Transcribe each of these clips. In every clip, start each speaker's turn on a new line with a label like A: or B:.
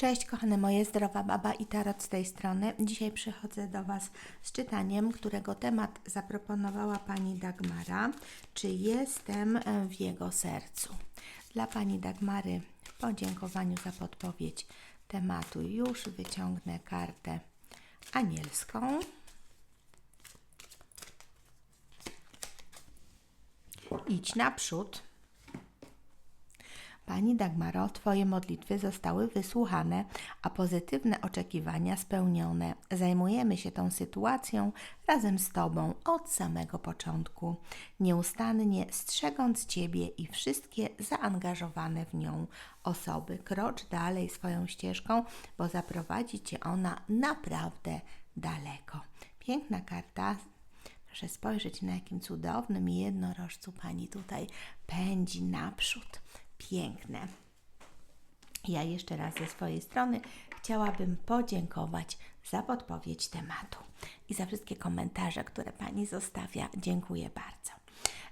A: Cześć kochane moje, zdrowa baba i tarot z tej strony. Dzisiaj przychodzę do Was z czytaniem, którego temat zaproponowała Pani Dagmara. Czy jestem w jego sercu? Dla Pani Dagmary w podziękowaniu za podpowiedź tematu już wyciągnę kartę anielską. Idź naprzód. Pani Dagmaro, Twoje modlitwy zostały wysłuchane, a pozytywne oczekiwania spełnione. Zajmujemy się tą sytuacją razem z Tobą od samego początku, nieustannie strzegąc Ciebie i wszystkie zaangażowane w nią osoby. Krocz dalej swoją ścieżką, bo zaprowadzi Cię ona naprawdę daleko. Piękna karta Proszę spojrzeć, na jakim cudownym jednorożcu Pani tutaj pędzi naprzód piękne. Ja jeszcze raz ze swojej strony chciałabym podziękować za podpowiedź tematu i za wszystkie komentarze, które Pani zostawia. Dziękuję bardzo.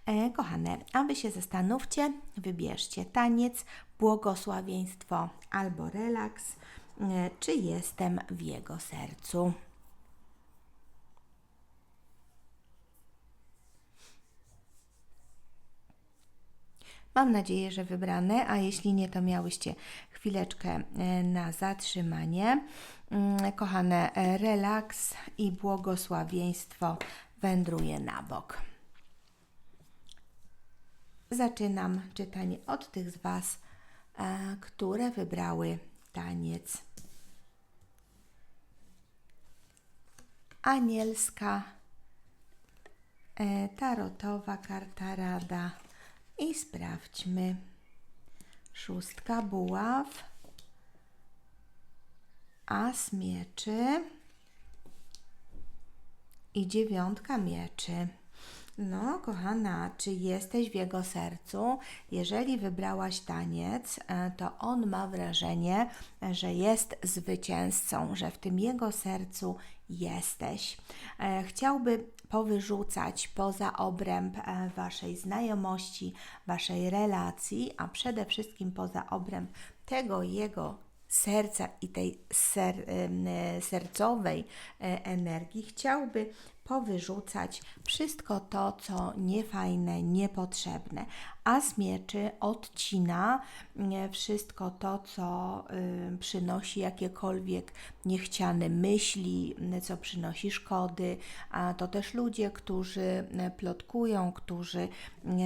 A: E, kochane, a Wy się zastanówcie, wybierzcie taniec, błogosławieństwo albo relaks, e, czy jestem w Jego sercu. Mam nadzieję, że wybrane, a jeśli nie, to miałyście chwileczkę e, na zatrzymanie. Mm, kochane, e, relaks i błogosławieństwo wędruje na bok. Zaczynam czytanie od tych z Was, e, które wybrały taniec. Anielska, tarotowa karta rada i sprawdźmy. Szóstka buław, as mieczy i dziewiątka mieczy. No, kochana, czy jesteś w jego sercu? Jeżeli wybrałaś taniec, e, to on ma wrażenie, że jest zwycięzcą, że w tym jego sercu jesteś. E, chciałby powyrzucać poza obręb e, Waszej znajomości, Waszej relacji, a przede wszystkim poza obręb tego jego serca i tej ser, sercowej energii, chciałby powyrzucać wszystko to, co niefajne, niepotrzebne. A z mieczy odcina wszystko to, co przynosi jakiekolwiek niechciane myśli, co przynosi szkody. A to też ludzie, którzy plotkują, którzy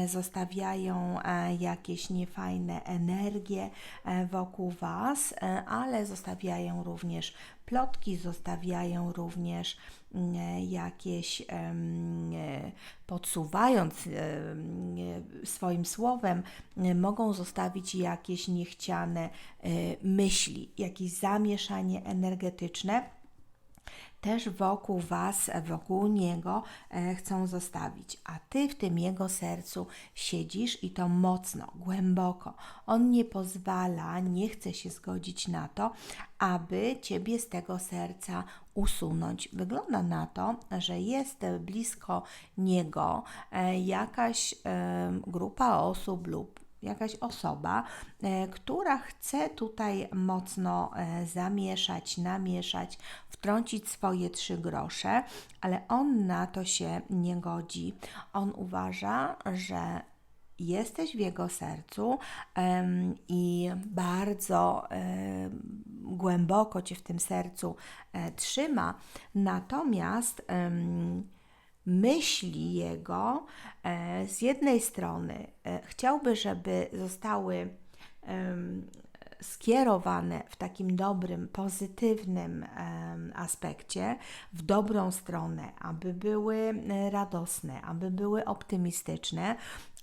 A: zostawiają e, jakieś niefajne energie e, wokół Was, e, ale zostawiają również plotki, zostawiają również jakieś podsuwając swoim słowem, mogą zostawić jakieś niechciane myśli, jakieś zamieszanie energetyczne też wokół Was, wokół Niego e, chcą zostawić, a Ty w tym Jego sercu siedzisz i to mocno, głęboko. On nie pozwala, nie chce się zgodzić na to, aby Ciebie z tego serca usunąć. Wygląda na to, że jest blisko Niego e, jakaś e, grupa osób lub jakaś osoba, e, która chce tutaj mocno e, zamieszać, namieszać, wtrącić swoje trzy grosze, ale on na to się nie godzi. On uważa, że jesteś w jego sercu i bardzo um, głęboko cię w tym sercu trzyma, natomiast myśli jego e, z jednej strony e, chciałby, żeby zostały skierowane w takim dobrym, pozytywnym aspekcie, w dobrą stronę, aby były e, radosne, aby były optymistyczne,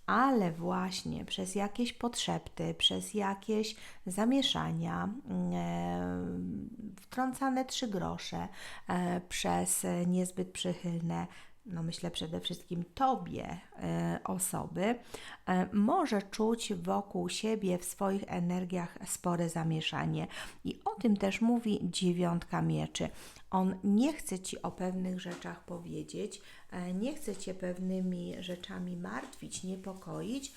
A: ale właśnie przez jakieś potrzepty, przez jakieś zamieszania, wtrącane trzy grosze, przez niezbyt przychylne no myślę przede wszystkim Tobie e, osoby, e, może czuć wokół siebie w swoich energiach spore zamieszanie. I o tym też mówi dziewiątka mieczy. On nie chce Ci o pewnych rzeczach powiedzieć, e, nie chce Cię pewnymi rzeczami martwić, niepokoić,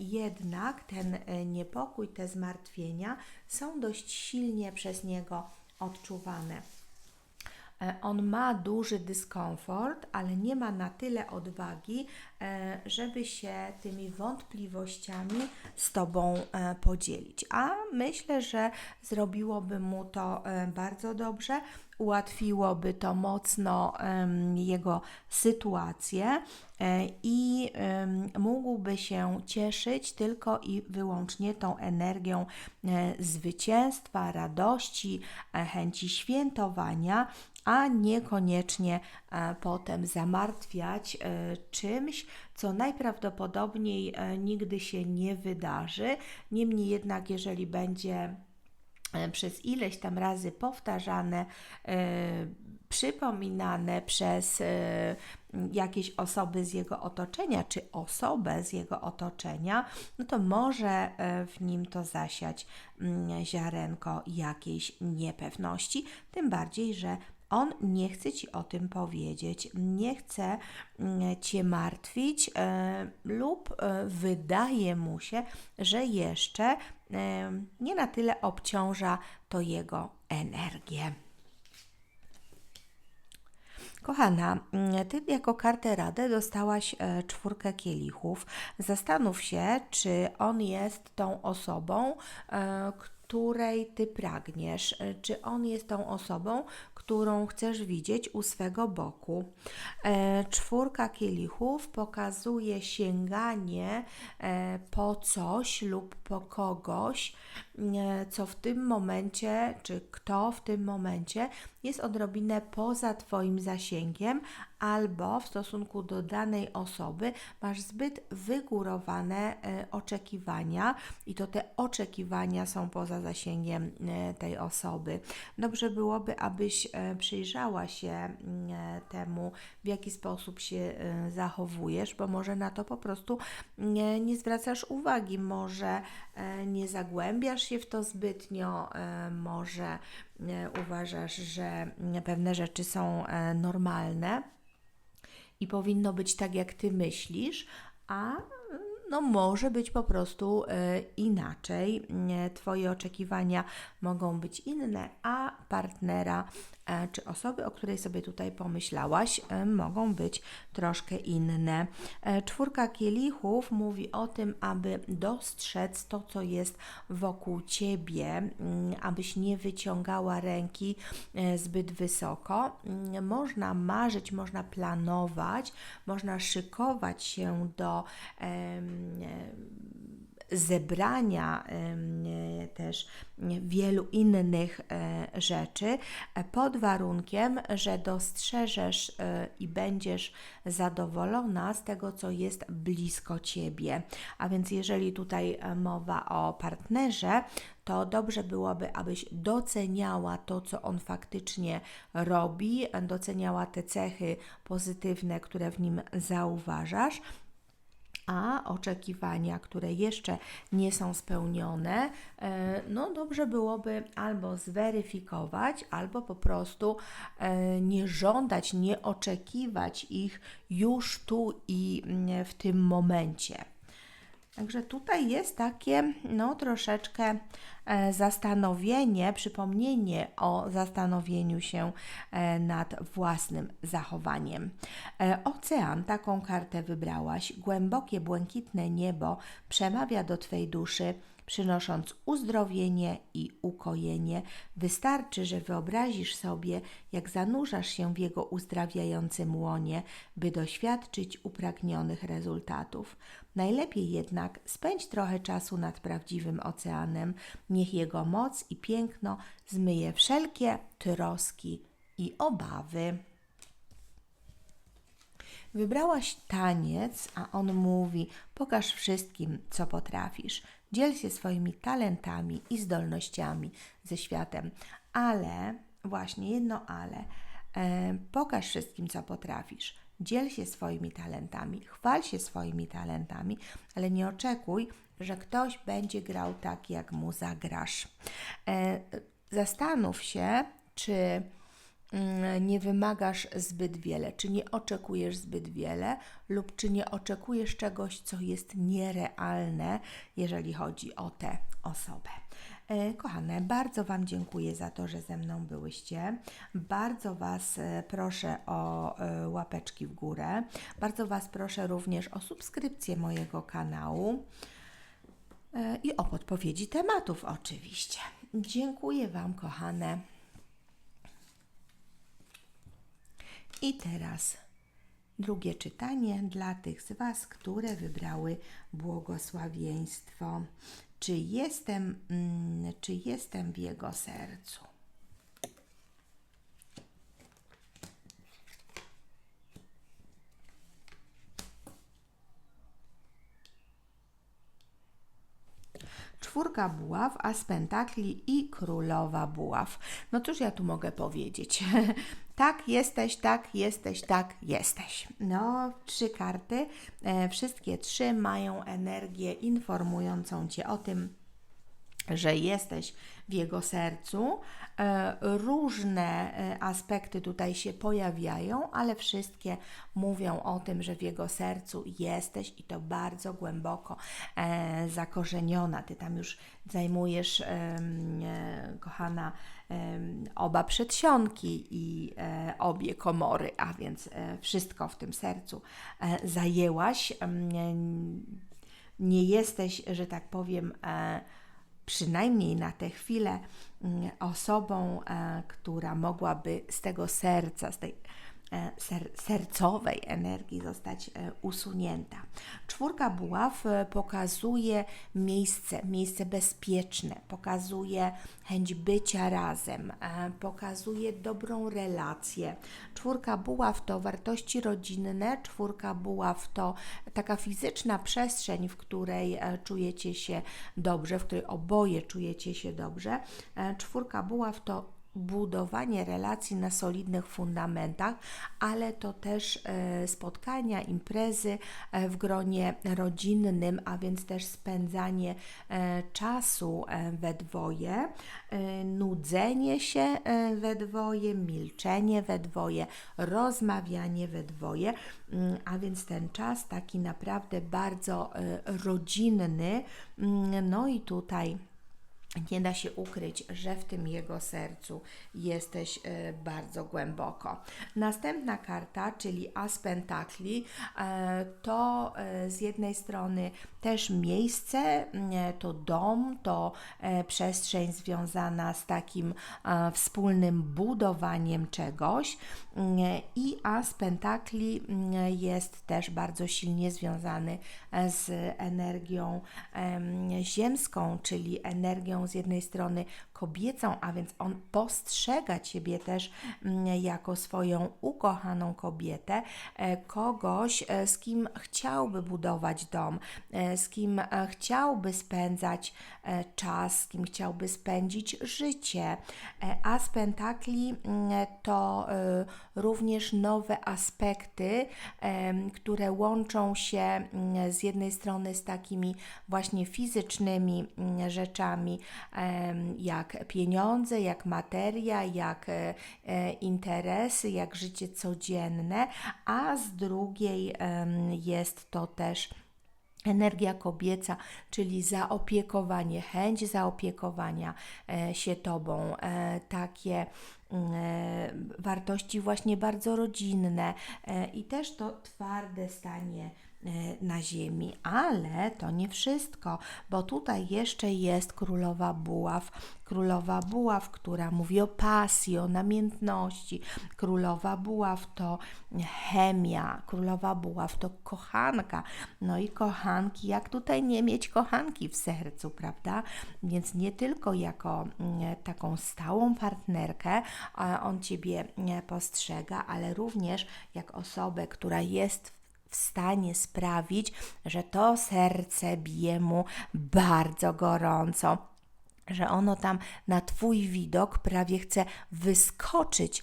A: jednak ten niepokój, te zmartwienia są dość silnie przez niego odczuwane. E, On ma duży dyskomfort, ale nie ma na tyle odwagi, e, żeby się tymi wątpliwościami z Tobą e, podzielić. A myślę, że zrobiłoby mu to bardzo dobrze, ułatwiłoby to mocno jego sytuację i mógłby się cieszyć tylko i wyłącznie tą energią zwycięstwa, radości, chęci świętowania, a niekoniecznie e, potem zamartwiać e, czymś, co najprawdopodobniej e, nigdy się nie wydarzy. Niemniej jednak, jeżeli będzie przez ileś tam razy powtarzane, przypominane przez jakieś osoby z jego otoczenia, czy osobę z jego otoczenia, no to może w nim to zasiać mm, ziarenko jakiejś niepewności, tym bardziej, że on nie chce ci o tym powiedzieć, nie chce mm, cię martwić e, lub e, wydaje mu się, że jeszcze e, nie na tyle obciąża to jego energię. Kochana, mm, ty jako kartę radę dostałaś czwórkę kielichów. Zastanów się, czy on jest tą osobą, której ty pragniesz, czy on jest tą osobą, którą chcesz widzieć u swego boku. E, czwórka kielichów pokazuje sięganie e, po coś lub po kogoś, co w tym momencie, czy kto w tym momencie jest odrobinę poza Twoim zasięgiem, albo w stosunku do danej osoby masz zbyt wygórowane e, oczekiwania i to te oczekiwania są poza zasięgiem e, tej osoby. Dobrze byłoby, abyś e, przyjrzała się mm, e, temu, w jaki sposób się e, zachowujesz, bo może na to po prostu nie, nie zwracasz uwagi, może e, nie zagłębiasz się w to zbytnio, e, może e, uważasz, że pewne rzeczy są e, normalne i powinno być tak, jak ty myślisz, a no może być po prostu inaczej. Twoje oczekiwania mogą być inne, a partnera czy osoby, o której sobie tutaj pomyślałaś, e, mogą być troszkę inne. E, Czwórka kielichów mówi o tym, aby dostrzec to, co jest wokół ciebie, mm, abyś nie wyciągała ręki e, zbyt wysoko. Mm, Można marzyć, można planować, można szykować się do em, e, zebrania e, też wielu innych e, rzeczy, e, pod warunkiem, że dostrzeżesz i będziesz zadowolona z tego, co jest blisko ciebie. A więc, jeżeli tutaj mowa o partnerze, to dobrze byłoby, abyś doceniała to, co on faktycznie robi, doceniała te cechy pozytywne, które w nim zauważasz a oczekiwania, które jeszcze nie są spełnione, e, no dobrze byłoby albo zweryfikować, albo po prostu e, nie żądać, nie oczekiwać ich już tu i mm, w tym momencie. Także tutaj jest takie, no troszeczkę e, zastanowienie, przypomnienie o zastanowieniu się e, nad własnym zachowaniem. E, Ocean, taką kartę wybrałaś. Głębokie, błękitne niebo przemawia do Twej duszy przynosząc uzdrowienie i ukojenie. Wystarczy, że wyobrazisz sobie, jak zanurzasz się w jego uzdrawiającym łonie, by doświadczyć upragnionych rezultatów. Najlepiej jednak spędź trochę czasu nad prawdziwym oceanem, niech jego moc i piękno zmyje wszelkie troski i obawy. Wybrałaś taniec, a on mówi: pokaż wszystkim, co potrafisz. Dziel się swoimi talentami i zdolnościami ze światem. Ale, właśnie jedno ale, e, pokaż wszystkim, co potrafisz. dziel się swoimi talentami, chwal się swoimi talentami, ale nie oczekuj, że ktoś będzie grał tak, jak mu zagrasz. E, zastanów się, czy nie wymagasz zbyt wiele, czy nie oczekujesz zbyt wiele, lub czy nie oczekujesz czegoś, co jest nierealne, jeżeli chodzi o tę osobę. E, Kochane, bardzo Wam dziękuję za to, że ze mną byłyście. Bardzo Was e, proszę o e, łapeczki w górę. Bardzo Was proszę również o subskrypcję mojego kanału i o podpowiedzi tematów, oczywiście. Dziękuję Wam, kochane. I teraz drugie czytanie dla tych z Was, które wybrały błogosławieństwo. Czy jestem, mm, czy jestem w Jego sercu? Czwórka buław, as pentakli i królowa buław. No cóż ja tu mogę powiedzieć? tak, jesteś, tak, jesteś, tak, jesteś. No, trzy karty. E, wszystkie trzy mają energię informującą Cię o tym, że jesteś w jego sercu. E, Różne e, aspekty tutaj się pojawiają, ale wszystkie mówią o tym, że w jego sercu jesteś i to bardzo głęboko e, zakorzeniona. Ty tam już zajmujesz, kochana, oba przedsionki i obie komory, a więc wszystko w tym sercu zajęłaś. Nie jesteś, że tak powiem, przynajmniej na tę chwilę mm, osobą, e, która mogłaby z tego serca, z tej ser, sercowej energii zostać e, usunięta. Czwórka buław e, pokazuje miejsce, miejsce bezpieczne, pokazuje chęć bycia razem, e, pokazuje dobrą relację. Czwórka buław to wartości rodzinne, czwórka buław to taka fizyczna przestrzeń, w której e, czujecie się dobrze, w której oboje czujecie się dobrze. E, Czwórka buław to budowanie relacji na solidnych fundamentach, ale to też e, spotkania, imprezy e, w gronie rodzinnym, a więc też spędzanie e, czasu we dwoje, nudzenie się we dwoje, milczenie we dwoje, rozmawianie we dwoje, mm, a więc ten czas taki naprawdę bardzo rodzinny. Mm, No i tutaj nie da się ukryć, że w tym jego sercu jesteś e, bardzo głęboko. Następna karta, czyli As Pentakli, e, to e, z jednej strony też miejsce, m, to dom, to e, przestrzeń związana z takim e, wspólnym budowaniem czegoś. M, I As Pentakli m, jest też bardzo silnie związany e, z energią em, ziemską, czyli energią z jednej strony kobiecą, a więc on postrzega Ciebie też mm, jako swoją ukochaną kobietę, e, kogoś, e, z kim chciałby budować dom, e, z kim chciałby spędzać czas, z kim chciałby spędzić życie. A z pentakli mm, to również nowe aspekty, które łączą się mm, z jednej strony z takimi właśnie fizycznymi rzeczami, em, jak pieniądze, jak materia, jak e, e, interesy, jak życie codzienne, a z drugiej jest to też Energia kobieca, czyli zaopiekowanie, chęć zaopiekowania e, się Tobą, takie mm, wartości właśnie bardzo rodzinne i też to twarde stanie na ziemi, ale to nie wszystko, bo tutaj jeszcze jest królowa buław, królowa buław, która mówi o pasji, o namiętności, królowa buław to chemia, królowa buław to kochanka, no i kochanki, jak tutaj nie mieć kochanki w sercu, prawda? Więc nie tylko jako mm, taką stałą partnerkę on Ciebie mm, postrzega, ale również jak osobę, która jest w stanie sprawić, że to serce bije mu bardzo gorąco że ono tam na Twój widok prawie chce wyskoczyć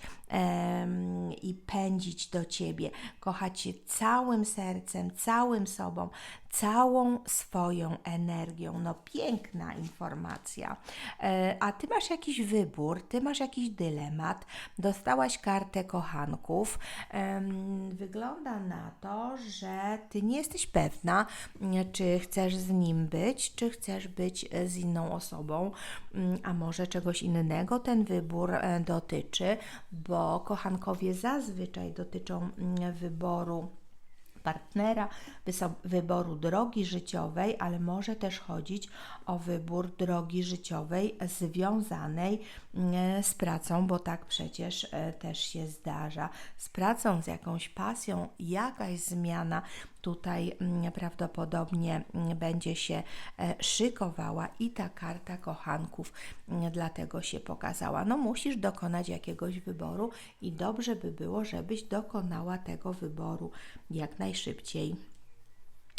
A: i pędzić do Ciebie, kochać Cię całym sercem, całym sobą, całą swoją energią. No piękna informacja. E, a Ty masz jakiś wybór, Ty masz jakiś dylemat, dostałaś kartę kochanków. Wygląda na to, że Ty nie jesteś pewna, czy chcesz z nim być, czy chcesz być e, z inną osobą, Mm, a może czegoś innego ten wybór e, dotyczy, bo kochankowie zazwyczaj dotyczą mm, wyboru partnera, wyboru drogi życiowej, ale może też chodzić o wybór drogi życiowej związanej mm, z pracą, bo tak przecież e, też się zdarza. Z pracą, z jakąś pasją, jakaś zmiana tutaj mm, prawdopodobnie mm, będzie się e, szykowała i ta karta kochanków mm, dlatego się pokazała. No musisz dokonać jakiegoś wyboru i dobrze by było, żebyś dokonała tego wyboru jak najszybciej.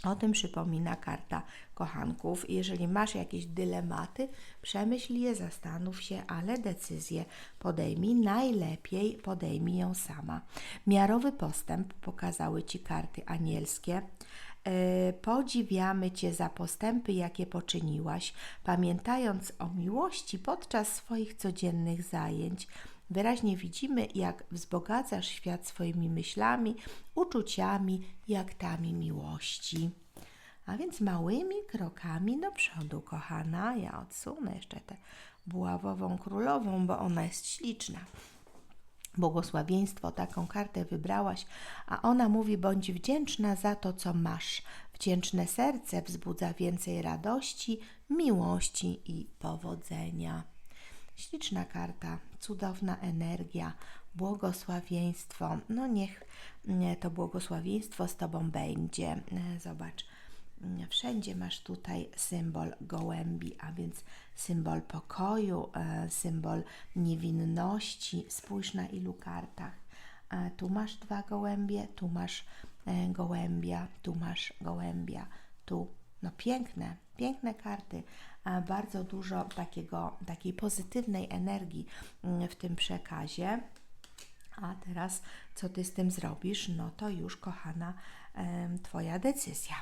A: O tym przypomina karta kochanków. Jeżeli masz jakieś dylematy, przemyśl je, zastanów się, ale decyzję podejmij. Najlepiej podejmij ją sama. Miarowy postęp pokazały Ci karty anielskie. E, Podziwiamy Cię za postępy, jakie poczyniłaś, pamiętając o miłości podczas swoich codziennych zajęć. Wyraźnie widzimy, jak wzbogacasz świat swoimi myślami, uczuciami i aktami miłości. A więc małymi krokami do przodu, kochana. Ja odsunę jeszcze tę buławową królową, bo ona jest śliczna. Błogosławieństwo, taką kartę wybrałaś, a ona mówi: bądź wdzięczna za to, co masz. Wdzięczne serce wzbudza więcej radości, miłości i powodzenia. Śliczna karta, cudowna energia, błogosławieństwo. No niech mm, to błogosławieństwo z Tobą będzie. E, Zobacz, mm, wszędzie masz tutaj symbol gołębi, a więc symbol pokoju, e, symbol niewinności. Spójrz na ilu kartach. E, Tu masz dwa gołębie, tu masz gołębia, tu masz gołębia, tu. No piękne, piękne karty, bardzo dużo takiego, takiej pozytywnej energii mm, w tym przekazie. A teraz, co ty z tym zrobisz? No to już, kochana, Twoja decyzja.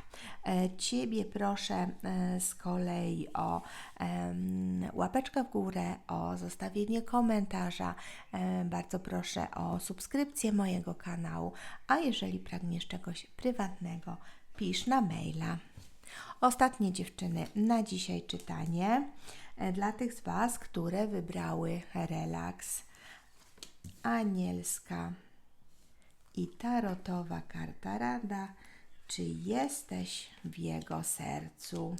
A: E, Ciebie proszę e, z kolei o łapeczkę w górę, o zostawienie komentarza. E, Bardzo proszę o subskrypcję mojego kanału. A jeżeli pragniesz czegoś prywatnego, pisz na maila. Ostatnie dziewczyny na dzisiaj czytanie e, dla tych z Was, które wybrały relaks. Anielska i tarotowa karta rada, czy jesteś w jego sercu.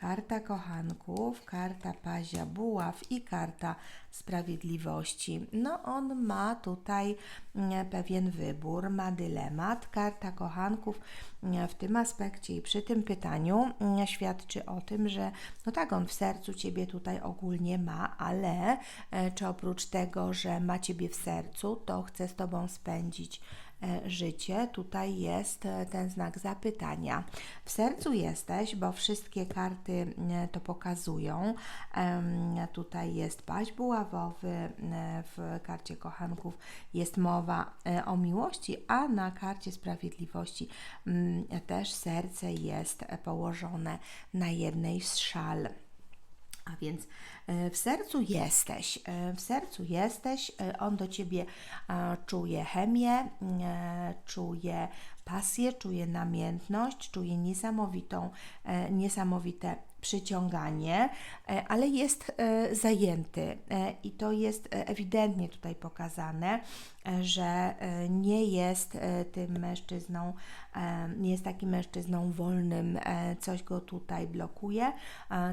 A: Karta kochanków, karta pazia buław i karta sprawiedliwości. No on ma tutaj mm, pewien wybór, ma dylemat. Karta kochanków mm, w tym aspekcie i przy tym pytaniu mm, świadczy o tym, że no tak, on w sercu Ciebie tutaj ogólnie ma, ale e, czy oprócz tego, że ma Ciebie w sercu, to chce z Tobą spędzić życie, tutaj jest e, ten znak zapytania. W sercu jesteś, bo wszystkie karty e, to pokazują. Tutaj jest paź buławowy, e, w karcie kochanków jest mowa e, o miłości, a na karcie sprawiedliwości mm, też serce jest e, położone na jednej z szal. A więc e, w sercu jesteś, e, w sercu jesteś, e, on do ciebie czuje chemię, czuje pasję, czuje namiętność, czuje niesamowitą, niesamowite przyciąganie, e, ale jest e, zajęty. E, i to jest ewidentnie tutaj pokazane, że nie jest tym mężczyzną, nie jest takim mężczyzną wolnym, coś go tutaj blokuje,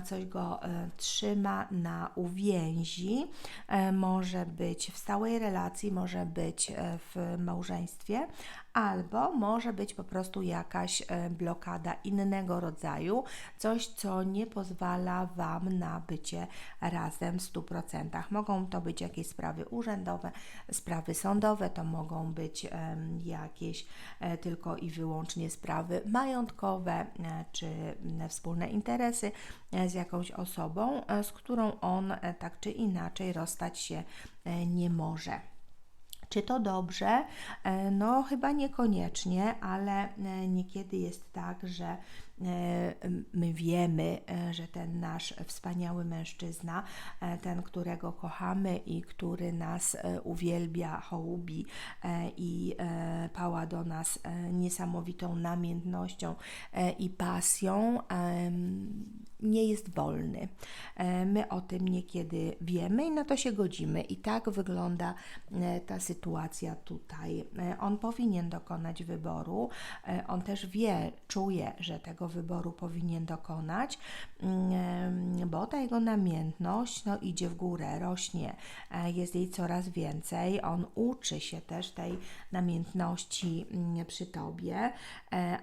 A: coś go trzyma na uwięzi, może być w stałej relacji, może być w małżeństwie, albo może być po prostu jakaś e, blokada innego rodzaju, coś, co nie pozwala Wam na bycie razem w 100%. Mogą to być jakieś sprawy urzędowe, sprawy sądowe, to mogą być jakieś e, tylko i wyłącznie sprawy majątkowe e, czy wspólne interesy z jakąś osobą, z którą on tak czy inaczej rozstać się nie może. Czy to dobrze? E, No, chyba niekoniecznie, ale e, niekiedy jest tak, że e, my wiemy, że ten nasz wspaniały mężczyzna, ten, którego kochamy i który nas uwielbia, hołubi i pała do nas niesamowitą namiętnością i pasją, nie jest wolny. E, My o tym niekiedy wiemy i na to się godzimy. I tak wygląda e, ta sytuacja tutaj. E, On powinien dokonać wyboru. On też wie, czuje, że tego wyboru powinien dokonać, mm, bo ta jego namiętność no, idzie w górę, rośnie, jest jej coraz więcej. On uczy się też tej namiętności mm, przy tobie,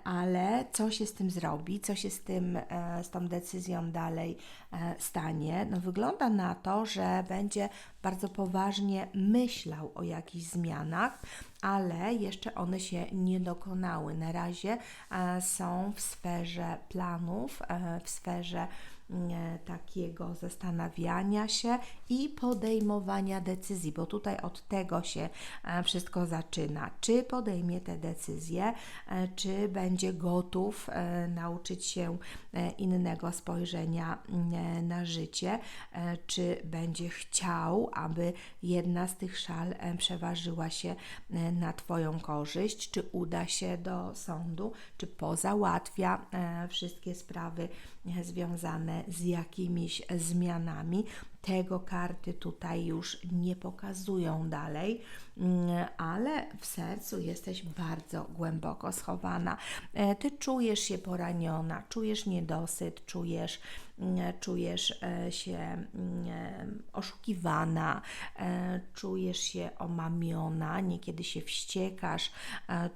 A: ale co się z tym zrobi, co się z tym, z tą decyzją dalej stanie? No, wygląda na to, że będzie bardzo poważnie myślał o jakichś zmianach, ale jeszcze one się nie dokonały. Na razie e, są w sferze planów, e, w sferze mm, takiego zastanawiania się i podejmowania decyzji, bo tutaj od tego się e, wszystko zaczyna. Czy podejmie te decyzje, e, czy będzie gotów e, nauczyć się e, innego spojrzenia mm, na życie, e, czy będzie chciał, aby jedna z tych szal e, przeważyła się e, na Twoją korzyść, czy uda się do sądu, czy pozałatwia e, wszystkie sprawy e, związane z jakimiś zmianami. Tego karty tutaj już nie pokazują dalej, mm, ale w sercu jesteś bardzo głęboko schowana. E, Ty czujesz się poraniona, czujesz niedosyt, czujesz, mm, czujesz e, się mm, e, oszukiwana, czujesz się omamiona, niekiedy się wściekasz,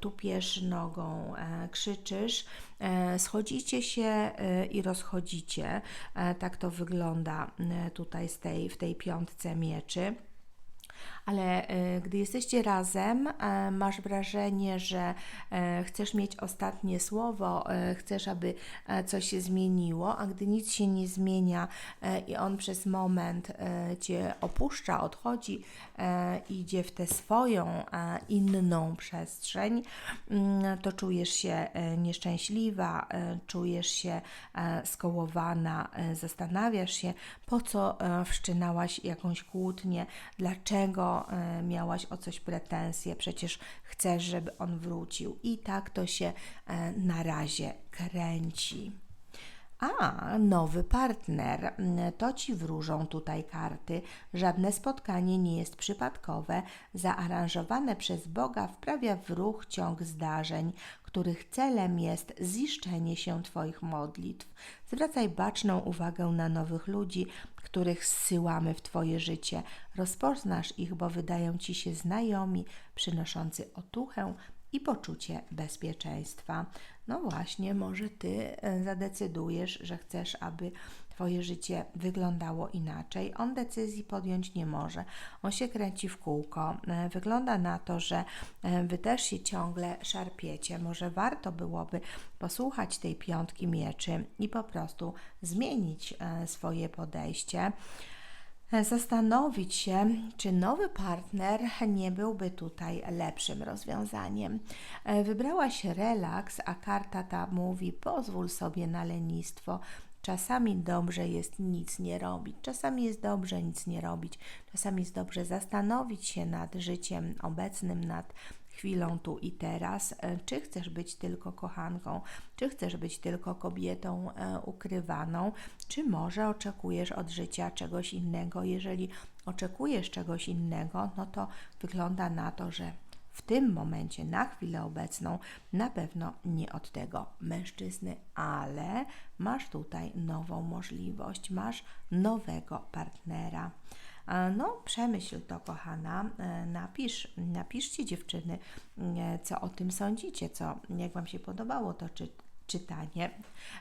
A: tupiesz nogą, krzyczysz, schodzicie się e, i rozchodzicie. E, Tak to wygląda e, tutaj z tej, w tej piątce mieczy ale e, gdy jesteście razem, e, masz wrażenie, że e, chcesz mieć ostatnie słowo, chcesz, aby coś się zmieniło, a gdy nic się nie zmienia i on przez moment cię opuszcza, odchodzi, idzie w tę swoją inną przestrzeń, mm, to czujesz się nieszczęśliwa, czujesz się skołowana, zastanawiasz się, po co wszczynałaś jakąś kłótnię, dlaczego e, miałaś o coś pretensje, przecież chcesz, żeby on wrócił. I tak to się e, na razie kręci. A, nowy partner. Mm, To ci wróżą tutaj karty. Żadne spotkanie nie jest przypadkowe. Zaaranżowane przez Boga wprawia w ruch ciąg zdarzeń, których celem jest ziszczenie się Twoich modlitw. Zwracaj baczną uwagę na nowych ludzi, których zsyłamy w Twoje życie. Rozpoznasz ich, bo wydają Ci się znajomi, przynoszący otuchę i poczucie bezpieczeństwa. No właśnie, może Ty e, zadecydujesz, że chcesz, aby Twoje życie wyglądało inaczej. On decyzji podjąć nie może. On się kręci w kółko. E, Wygląda na to, że e, Wy też się ciągle szarpiecie. Może warto byłoby posłuchać tej piątki mieczy i po prostu zmienić swoje podejście zastanowić się, czy nowy partner nie byłby tutaj lepszym rozwiązaniem. E, Wybrałaś relaks, a karta ta mówi: pozwól sobie na lenistwo. Czasami dobrze jest nic nie robić, czasami jest dobrze nic nie robić, czasami jest dobrze zastanowić się nad życiem obecnym, nad chwilą tu i teraz, e, czy chcesz być tylko kochanką, czy chcesz być tylko kobietą e, ukrywaną, czy może oczekujesz od życia czegoś innego. Jeżeli oczekujesz czegoś innego, no to wygląda na to, że w tym momencie, na chwilę obecną, na pewno nie od tego mężczyzny, ale masz tutaj nową możliwość, masz nowego partnera. No, przemyśl to, kochana. E, Napisz, napiszcie dziewczyny, e, co o tym sądzicie, co, jak Wam się podobało to czy, czytanie,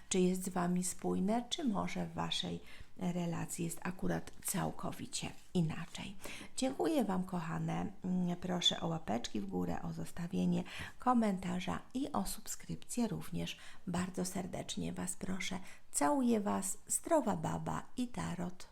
A: czy jest z Wami spójne, czy może w Waszej relacji jest akurat całkowicie inaczej. Dziękuję Wam, kochane. Mm, Proszę o łapeczki w górę, o zostawienie komentarza i o subskrypcję również. Bardzo serdecznie Was proszę. Całuję Was, zdrowa baba i tarot.